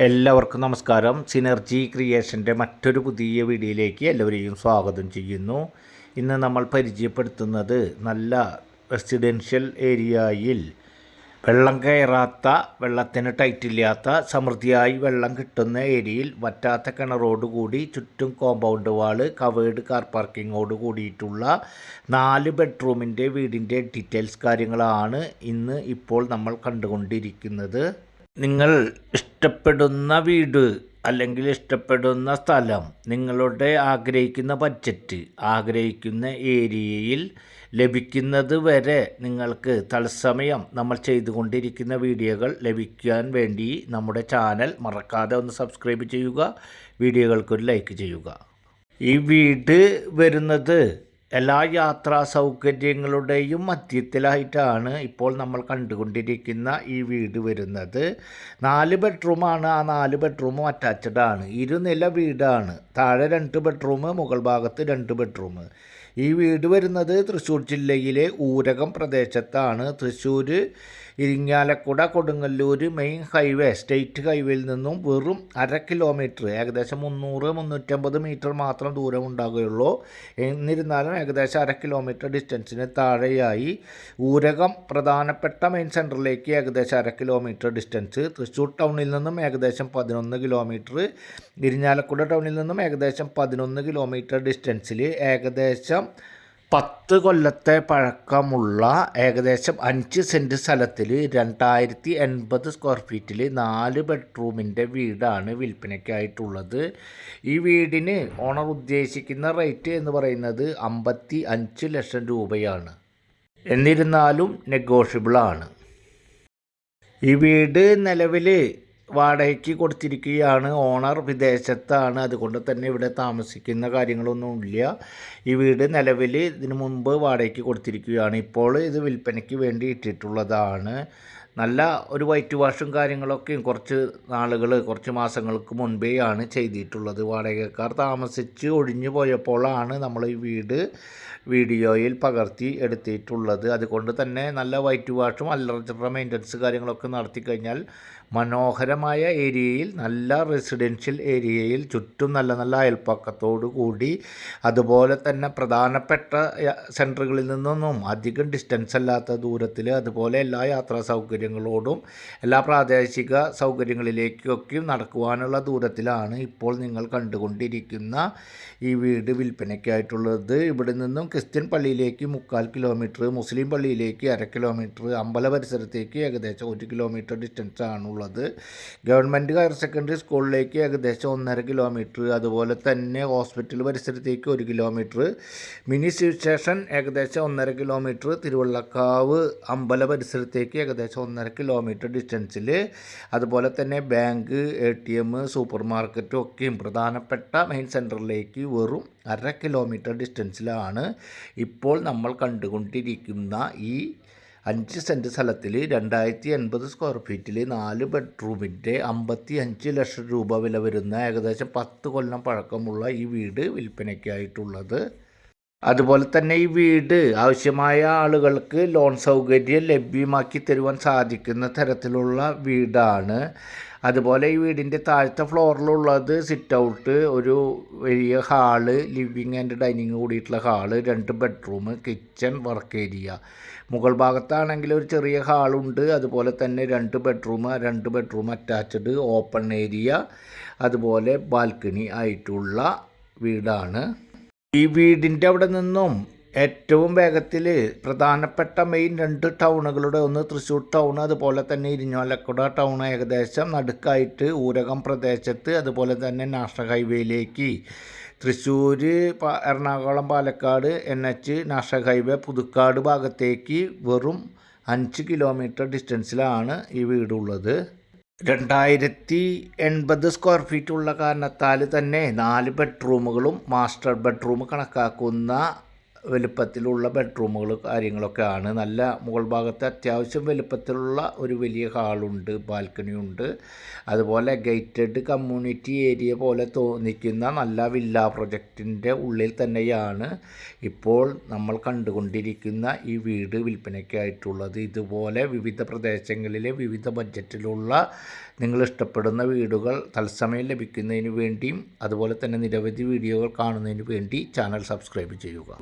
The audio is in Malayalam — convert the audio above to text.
എല്ലാവർക്കും നമസ്കാരം. സിനർജി ക്രിയേഷന്റെ മറ്റൊരു പുതിയ വീഡിയോയിലേക്ക് എല്ലാവരെയും സ്വാഗതം ചെയ്യുന്നു. ഇന്ന് നമ്മൾ പരിചയപ്പെടുത്തുന്നത് നല്ല റെസിഡൻഷ്യൽ ഏരിയയിൽ വെള്ളം കയറാത്ത വെള്ളത്തിന് ടൈറ്റില്ലാത്ത സമൃദ്ധിയായി വെള്ളം കിട്ടുന്ന ഏരിയയിൽ വറ്റാത്ത കിണറോടുകൂടി ചുറ്റും കോമ്പൗണ്ട് വാൾ കവേർഡ് കാർ പാർക്കിങ്ങോട് കൂടിയിട്ടുള്ള നാല് ബെഡ്റൂമിന്റെ വീടിന്റെ ഡീറ്റെയിൽസ് കാര്യങ്ങളാണ് ഇന്ന് ഇപ്പോൾ നമ്മൾ കണ്ടുകൊണ്ടിരിക്കുന്നത്. നിങ്ങൾ ഇഷ്ടപ്പെടുന്ന വീട് അല്ലെങ്കിൽ ഇഷ്ടപ്പെടുന്ന സ്ഥലം നിങ്ങളുടെ ആഗ്രഹിക്കുന്ന ബഡ്ജറ്റ് ആഗ്രഹിക്കുന്ന ഏരിയയിൽ ലഭിക്കുന്നത് വരെ നിങ്ങൾക്ക് തത്സമയം നമ്മൾ ചെയ്തുകൊണ്ടിരിക്കുന്ന വീഡിയോകൾ ലഭിക്കാൻ വേണ്ടി നമ്മുടെ ചാനൽ മറക്കാതെ ഒന്ന് സബ്സ്ക്രൈബ് ചെയ്യുക വീഡിയോകൾക്കൊരു ലൈക്ക് ചെയ്യുക. ഈ വീട് വരുന്നത് എല്ലാ യാത്രാ സൗകര്യങ്ങളുടെയും മധ്യത്തിലായിട്ടാണ് ഇപ്പോൾ നമ്മൾ കണ്ടുകൊണ്ടിരിക്കുന്ന ഈ വീട് വരുന്നത്. നാല് ബെഡ്റൂമാണ്. ആ നാല് ബെഡ്റൂമും അറ്റാച്ച്ഡ് ആണ് ഇരുനില വീടാണ്. താഴെ രണ്ട് ബെഡ്റൂം മുകൾ ഭാഗത്ത് രണ്ട് ബെഡ്റൂം. ഈ വീട് വരുന്നത് തൃശ്ശൂർ ജില്ലയിലെ ഊരകം പ്രദേശത്താണ്. Thrissur Irinjalakuda Kodungallur main highway state ഹൈവേയിൽ നിന്നും വെറും അര കിലോമീറ്റർ ഏകദേശം മുന്നൂറ് മുന്നൂറ്റമ്പത് മീറ്റർ മാത്രം ദൂരം ഉണ്ടാകുകയുള്ളൂ. എന്നിരുന്നാലും ഏകദേശം അര കിലോമീറ്റർ ഡിസ്റ്റൻസിന് താഴെയായി. ഊരകം പ്രധാനപ്പെട്ട മെയിൻ സെന്ററിലേക്ക് ഏകദേശം അര കിലോമീറ്റർ ഡിസ്റ്റൻസ് തൃശ്ശൂർ ടൗണിൽ നിന്നും ഏകദേശം പതിനൊന്ന് കിലോമീറ്റർ. ഇരിഞ്ഞാലക്കുട ടൗണിൽ നിന്നും ഏകദേശം പതിനൊന്ന് കിലോമീറ്റർ ഡിസ്റ്റൻസിൽ ഏകദേശം പത്ത് കൊല്ലത്തെ പഴക്കമുള്ള ഏകദേശം അഞ്ച് സെന്റ് സ്ഥലത്തിൽ രണ്ടായിരത്തി എൺപത് സ്ക്വയർ ഫീറ്റിൽ നാല് ബെഡ്റൂമിന്റെ വീടാണ് വിൽപ്പനയ്ക്കായിട്ടുള്ളത്. ഈ വീടിന് ഓണർ ഉദ്ദേശിക്കുന്ന റേറ്റ് എന്ന് പറയുന്നത് അമ്പത്തി അഞ്ച് ലക്ഷം രൂപയാണ്. എന്നിരുന്നാലും നെഗോഷ്യബിളാണ് ഈ വീട് നിലവിൽ വാടകയ്ക്ക് കൊടുത്തിരിക്കുകയാണ്. ഓണർ വിദേശത്താണ്. അതുകൊണ്ട് തന്നെ ഇവിടെ താമസിക്കുന്ന കാര്യങ്ങളൊന്നും ഇല്ല ഈ വീട് നിലവിൽ ഇതിനു മുമ്പ് വാടകയ്ക്ക് കൊടുത്തിരിക്കുകയാണ്. ഇപ്പോൾ ഇത് വിൽപ്പനയ്ക്ക് വേണ്ടി ഇട്ടിട്ടുള്ളതാണ്. നല്ല ഒരു വൈറ്റ് വാഷും കാര്യങ്ങളൊക്കെയും കുറച്ച് നാളുകൾ കുറച്ച് മാസങ്ങൾക്ക് മുൻപേയാണ് ചെയ്തിട്ടുള്ളത്. വാടകക്കാർ താമസിച്ച് ഒഴിഞ്ഞു പോയപ്പോഴാണ് നമ്മൾ ഈ വീട് വീഡിയോയിൽ പകർത്തി എടുത്തിട്ടുള്ളത്. അതുകൊണ്ട് തന്നെ നല്ല വൈറ്റ് വാഷും അല്ലറ മെയിന്റനൻസ് കാര്യങ്ങളൊക്കെ നടത്തി കഴിഞ്ഞാൽ മനോഹരമായ ഏരിയയിൽ നല്ല റെസിഡൻഷ്യൽ ഏരിയയിൽ ചുറ്റും നല്ല നല്ല അയൽപ്പക്കത്തോടു കൂടി അതുപോലെ തന്നെ പ്രധാനപ്പെട്ട സെന്ററുകളിൽ നിന്നൊന്നും അധികം ഡിസ്റ്റൻസ് അല്ലാത്ത ദൂരത്തിൽ അതുപോലെ എല്ലാ യാത്രാ സൗകര്യങ്ങളോടും എല്ലാ പ്രാദേശിക സൗകര്യങ്ങളിലേക്കൊക്കെയും നടക്കുവാനുള്ള ദൂരത്തിലാണ് ഇപ്പോൾ നിങ്ങൾ കണ്ടുകൊണ്ടിരിക്കുന്ന ഈ വീട് വിൽപ്പനയ്ക്കായിട്ടുള്ളത്. ഇവിടെ നിന്നും ക്രിസ്ത്യൻ പള്ളിയിലേക്ക് മുക്കാൽ കിലോമീറ്റർ മുസ്ലിം പള്ളിയിലേക്ക് അര കിലോമീറ്റർ അമ്പല പരിസരത്തേക്ക് ഏകദേശം ഒരു കിലോമീറ്റർ ഡിസ്റ്റൻസ് ആണുള്ളത്. ഗവൺമെന്റ് ഹയർ സെക്കൻഡറി സ്കൂളിലേക്ക് ഏകദേശം ഒന്നര കിലോമീറ്റർ അതുപോലെ തന്നെ ഹോസ്പിറ്റൽ പരിസരത്തേക്ക് ഒരു കിലോമീറ്റർ മിനി സ്റ്റേഷൻ ഏകദേശം ഒന്നര കിലോമീറ്റർ തിരുവള്ളക്കാവ് അമ്പല പരിസരത്തേക്ക് ഏകദേശം ഒന്നര കിലോമീറ്റർ ഡിസ്റ്റൻസിൽ അതുപോലെ തന്നെ bank A T M super മാർക്കറ്റും ഒക്കെയും പ്രധാനപ്പെട്ട മെയിൻ സെന്ററിലേക്ക് വെറും അര കിലോമീറ്റർ ഡിസ്റ്റൻസിലാണ് ഇപ്പോൾ നമ്മൾ കണ്ടുകൊണ്ടിരിക്കുന്ന ഈ അഞ്ച് സെന്റ് സ്ഥലത്തിൽ രണ്ടായിരത്തി എൺപത് സ്ക്വയർ ഫീറ്റിൽ നാല് ബെഡ്റൂമിന്റെ അമ്പത്തി അഞ്ച് ലക്ഷം രൂപ വില വരുന്ന ഏകദേശം പത്ത് കൊല്ലം പഴക്കമുള്ള ഈ വീട് വിൽപ്പനയ്ക്കായിട്ടുള്ളത്. അതുപോലെ തന്നെ ഈ വീട് ആവശ്യമായ ആളുകൾക്ക് ലോൺ സൗകര്യം ലഭ്യമാക്കി തരുവാൻ സാധിക്കുന്ന തരത്തിലുള്ള വീടാണ്. അതുപോലെ ഈ വീടിന്റെ താഴത്തെ ഫ്ലോറിലുള്ളത് സിറ്റ് ഔട്ട് ഒരു വലിയ ഹാൾ ലിവിങ് ആൻഡ് ഡൈനിങ് കൂടിയിട്ടുള്ള ഹാൾ രണ്ട് ബെഡ്റൂം കിച്ചൺ വർക്ക് ഏരിയ മുകൾ ഭാഗത്താണെങ്കിൽ ഒരു ചെറിയ ഹാളുണ്ട് അതുപോലെ തന്നെ രണ്ട് ബെഡ്റൂം രണ്ട് ബെഡ്റൂം അറ്റാച്ച്ഡ് ഓപ്പൺ ഏരിയ അതുപോലെ ബാൽക്കണി ആയിട്ടുള്ള വീടാണ്. ഈ വീടിന്റെ അവിടെ നിന്നും ഏറ്റവും വേഗത്തിൽ പ്രധാനപ്പെട്ട മെയിൻ രണ്ട് ടൗണുകളുടെ ഒന്ന് തൃശ്ശൂർ ടൗൺ അതുപോലെ തന്നെ ഇരിഞ്ഞാലക്കുട ടൗൺ ഏകദേശം നടുക്കായിട്ട് ഊരകം പ്രദേശത്ത് അതുപോലെ തന്നെ national ഹൈവേയിലേക്ക്. Thrissur Ernakulam Palakkad N H national highway Puthukkad ഭാഗത്തേക്ക് വെറും അഞ്ച് കിലോമീറ്റർ ഡിസ്റ്റൻസിലാണ് ഈ വീടുള്ളത്. രണ്ടായിരത്തി എൺപത് സ്ക്വയർ ഫീറ്റ് ഉള്ള കാരണത്താൽ തന്നെ നാല് ബെഡ്റൂമുകളും മാസ്റ്റർ ബെഡ്റൂം കണക്കാക്കുന്ന വലുപ്പത്തിലുള്ള ബെഡ്റൂമുകൾ കാര്യങ്ങളൊക്കെ ആണ് നല്ല മുകൾ ഭാഗത്ത് അത്യാവശ്യം വലുപ്പത്തിലുള്ള ഒരു വലിയ ഹാളുണ്ട് ബാൽക്കണി ഉണ്ട്. അതുപോലെ ഗേറ്റഡ് കമ്മ്യൂണിറ്റി ഏരിയ പോലെ തോന്നിക്കുന്ന നല്ല വില്ല പ്രൊജക്റ്റിന്റെ ഉള്ളിൽ തന്നെയാണ് ഇപ്പോൾ നമ്മൾ കണ്ടുകൊണ്ടിരിക്കുന്ന ഈ വീട് വിൽപ്പനയ്ക്കായിട്ടുള്ളത്. ഇതുപോലെ വിവിധ പ്രദേശങ്ങളിലെ വിവിധ ബഡ്ജറ്റിലുള്ള നിങ്ങൾ ഇഷ്ടപ്പെടുന്ന വീടുകൾ തത്സമയം ലഭിക്കുന്നതിന് വേണ്ടിയും അതുപോലെ തന്നെ നിരവധി വീഡിയോകൾ കാണുന്നതിന് വേണ്ടി ചാനൽ സബ്സ്ക്രൈബ് ചെയ്യുക.